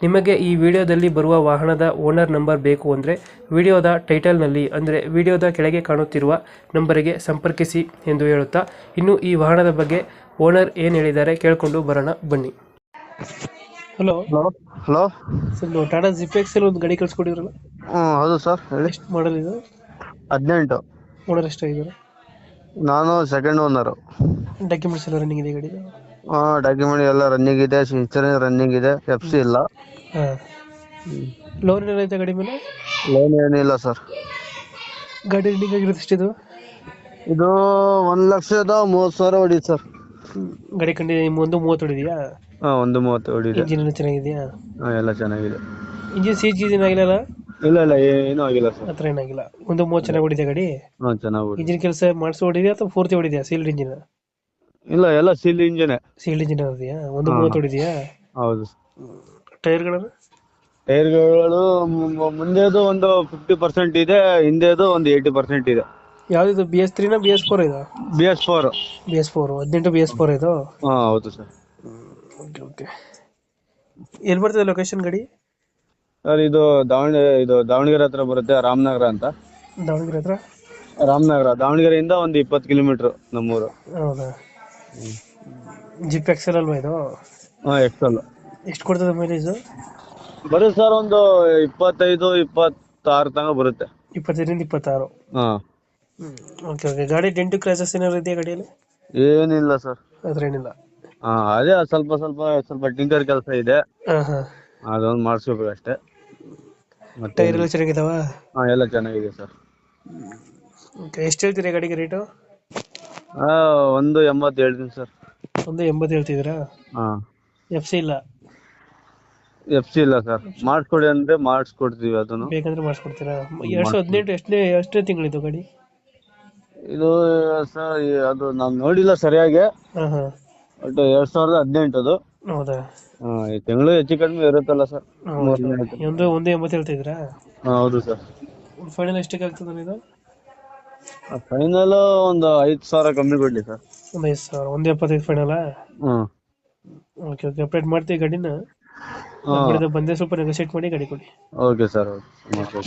ನಿಮಗೆ ಈ ವಿಡಿಯೋದಲ್ಲಿ ಬರುವ ವಾಹನದ ಓನರ್ ನಂಬರ್ ಬೇಕು ಅಂದರೆ ವಿಡಿಯೋದ ಟೈಟಲ್ನಲ್ಲಿ ಅಂದರೆ ವಿಡಿಯೋದ ಕೆಳಗೆ ಕಾಣುತ್ತಿರುವ ನಂಬರಿಗೆ ಸಂಪರ್ಕಿಸಿ ಎಂದು ಹೇಳುತ್ತಾ ಇನ್ನು ಈ ವಾಹನದ ಬಗ್ಗೆ ಓನರ್ ಏನು ಹೇಳಿದ್ದಾರೆ ಕೇಳಿಕೊಂಡು ಬರೋಣ ಬನ್ನಿ. ಹಲೋ. ಹಲೋ. ಹಲೋ. ಸರ್ ನೀವು ಟಾಟಾ ಜಿಪೆಕ್ಸ್ ಅಲ್ಲಿ ಒಂದು ಗಾಡಿ ಕಳಿಸ್ಕೊಟ್ಟಿದ್ರಲ್ಲ? ಹ್ಞೂ ಹೌದು ಸರ್ ಹೇಳಿ. ಎಷ್ಟು ಮಾಡಲ್ ಇದು? ಹದಿನೆಂಟು. ಓನರ್ ಎಷ್ಟಾಗಿದ್ದಾರೆ? ನಾನು ಸೆಕೆಂಡ್ ಓನರು ಡಾಕ್ಯುಮೆಂಟ್ಸ್ ಎಲ್ಲ ರನ್ನಿಂಗ್ ಇದೆ ಗಾಡಿ ಹಾಂ ಡಾಕ್ಯುಮೆಂಟ್ ಎಲ್ಲ ರನ್ನಿಂಗ್ ಇದೆ ಇನ್ಸೂರೆನ್ಸ್ ರನ್ನಿಂಗ್ ಇದೆ ಎಫ್ ಸಿ ಇಲ್ಲ. ಹಾಂ. ಲೋನ್ ಏನೈತೆ ಗಾಡಿ ಮೇಲೆ? ಲೋನ್ ಏನಿಲ್ಲ ಸರ್ ಗಾಡಿ ರನ್ನಿಂಗ್ ಆಗಿರೋದು ಎಷ್ಟಿದು? ಇದು ಒಂದ್ ಲಕ್ಷದ ಮೂವತ್ತು ಸಾವಿರ ಹೊಡಿ ಸರ್. ಗಾಡಿ ಕಂಡಿ ಒಂದು ಮೂವತ್ತು ಹೊಡಿದೆಯಾ? ಹಾ ಒಂದು ಮೂವತ್ತು ಹೊಡಿದೆ. ಇಂಜಿನ್ ಎಲ್ಲ ಚೆನ್ನಾಗಿದೆಯಾ? ಹಾ ಎಲ್ಲ ಚೆನ್ನಾಗಿದೆ. ಇಂಜಿನ್ ಸೀಟ್ ಗೀಜ್ ಆಗಿಲ್ಲ ಇಲ್ಲ ಇಲ್ಲ ಏನೂ ಆಗಿಲ್ಲ ಸರ್ ಹತ್ರ ಏನಾಗಿಲ್ಲ ಒಂದು ಮೂವತ್ತು ಚೆನ್ನಾಗಿ ಹೊಡಿದೆ ಗಾಡಿ? ಹಾ ಚೆನ್ನಾಗಿ ಇಂಜಿನ್ ಕೆಲಸ ಮಾಡಿಸಿ ಹೊಡಿದ್ಯಾ ಅಥವಾ ಪೂರ್ತಿ ಹೊಡಿದ್ಯಾ? ಸೀಲ್ಡ್ ಇಂಜಿನ್ ಇಲ್ಲ ಎಲ್ಲ ಸೀಲ್ ಇಂಜಿನ್ ಸೀಲ್ ಇಂಜಿನ್ ಇದೆಯಾ ಒಂದು ಹಾ. ಮೂವತ್ತು ಹೊಡಿದ್ಯಾ ಹೌದು. ಟೈರ್ಗಳನ್ನು ಟೈರ್ಗಳು ಮುಂದೆದು ಒಂದು ಫಿಫ್ಟಿ ಪರ್ಸೆಂಟ್ ಇದೆ ಹಿಂದೆದು ಒಂದು ಏಯ್ಟಿ ಪರ್ಸೆಂಟ್ ಇದೆ. ಯಾವ್ದು ಬಿ ಎಸ್ ತ್ರೀನಾ ಬಿ ಎಸ್ ಫೋರ್ ಇದು? B S four B S four ಹದಿನೆಂಟು ಬಿ ಎಸ್ ಫೋರ್ ಇದು? ಹಾ ಹೌದು ಸರ್. ಓಕೆ ಓಕೆ ಎಲ್ಲಿ ಬರ್ತದೆ ಲೊಕೇಶನ್ ಗಡಿ? ಸರ್ ಇದು ದಾವಣಗೆರೆ ಇದು ದಾವಣಗೆರೆ ಹತ್ರ ಬರುತ್ತೆ ರಾಮನಗರ ಅಂತ. ದಾವಣಗೆರೆ ಹತ್ರ? ರಾಮನಗರ ದಾವಣಗೆರೆಯಿಂದ ಒಂದು ಇಪ್ಪತ್ತು ಕಿಲೋಮೀಟ್ರ್ ನಮ್ಮೂರು. ಹೌದಾ? ಜಿಪ್ ಎಕ್ಸೆಲ್ ಅಲ್ವಾ ಇದು? ಹಾಂ ಎಕ್ಸೆಲ್ ಎಷ್ಟು ಕೊಡ್ತದೆ ಮೈಲೇಜ್ ಬರುತ್ತೆ ಸರ್ ಒಂದು ಇಪ್ಪತ್ತೈದು ಇಪ್ಪತ್ತಾರು ತನಕ ಬರುತ್ತೆ. ಇಪ್ಪತ್ತೈದರಿಂದ ಇಪ್ಪತ್ತಾರು. ಹಾಂ. ಓಕೆ ಓಕೆ ಗಾಡಿ ಡೆಂಟು ಕ್ರೈಸಸ್ ಏನಾದ್ರು ಇದೆಯಾ ಗಾಡಿಯಲ್ಲಿ? ಏನಿಲ್ಲ ಸರ್. ಅದ್ರೇನಿಲ್ಲ. ಹಾಂ ಅದೇ ಸ್ವಲ್ಪ ಸ್ವಲ್ಪ ಸ್ವಲ್ಪ ಟಿಂಕರ್ ಕೆಲಸ ಇದೆ. ಹಾಂ ಹಾಂ. ಅದೊಂದು ಮಾಡಿಸ್ಬೇಕು ಅಷ್ಟೇ. ಮತ್ತೆ ಟೈರ್ ಎಲ್ಲ ಚೆನ್ನಾಗಿದಾವ? ಹಾಂ ಎಲ್ಲ ಚೆನ್ನಾಗಿದೆ ಸರ್. ಓಕೆ ಎಷ್ಟು ಹೇಳ್ತೀರಾ ಗಾಡಿಗೆ ರೇಟು ಹಾಂ ಒಂದು ಎಂಬತ್ತು ಹೇಳ್ತೀನಿ ಸರ್. ಒಂದು ಎಂಬತ್ತು ಹೇಳ್ತಿದ್ದೀರಾ? ಹಾಂ. ಎಫ್ ಸಿ ಇಲ್ಲ? ಎಫ್ ಸಿ ಇಲ್ಲ ಸರ್. ಮಾಡಿಸ್ಕೊಡಿ ಅಂದ್ರೆ ಮಾಡಿಸ್ಕೊಡ್ತೀವಿ ಅದನ್ನು. ಬೇಕಂದ್ರೆ ಮಾಡಿಸ್ಕೊಡ್ತೀರಾ? ಎರಡ್ ಸಾವಿರದ ಹದಿನೆಂಟು ಎಷ್ಟನೇ ಎಷ್ಟನೇ ತಿಂಗಳಿದ್ದು ಗಾಡಿ? ಇದು ಸರ್ ಅದು ನಾವು ನೋಡಿಲ್ಲ ಸರಿಯಾಗಿ. ಹಾಂ ಹಾಂ. ಬಟ್ ಎರಡ್ ಸಾವಿರದ ಹದಿನೆಂಟದು ಹೌದಾ? ಈ ತಿಂಗಳು ಹೆಚ್ಚು ಕಡಿಮೆ ಇರುತ್ತಲ್ಲ ಸರ್. ಒಂದು ಒಂದು ಎಂಬತ್ತು ಹೇಳ್ತಿದ್ದೀರಾ? ಹೌದು ಸರ್. ಫೈನಲ್ ಎಷ್ಟಕ್ಕೆ ಆಗ್ತದೆ ಇದು? ಫೈನಲ್ ಒಂದು ಐದು ಸಾವಿರ ಕಮ್ಮಿ ಕೊಡ್ಲಿ ಸರ್ ಒಂದು ಐದು ಸಾವಿರ ಒಂದು ಎಪ್ಪತ್ತೈದು ಫೈನಲಾ ಓಕೆ ಓಕೆ ಅಪ್ಡೇಟ್ ಮಾಡ್ತೀವಿ ಗಾಡಿನ. ಬಂದೆ ಕಡೆಯಿಂದ ಸ್ವಲ್ಪ ನೆಗೋಸಿಯೇಟ್ ಮಾಡಿ ಗಾಡಿ ಕೊಡಿ. Okay sir okay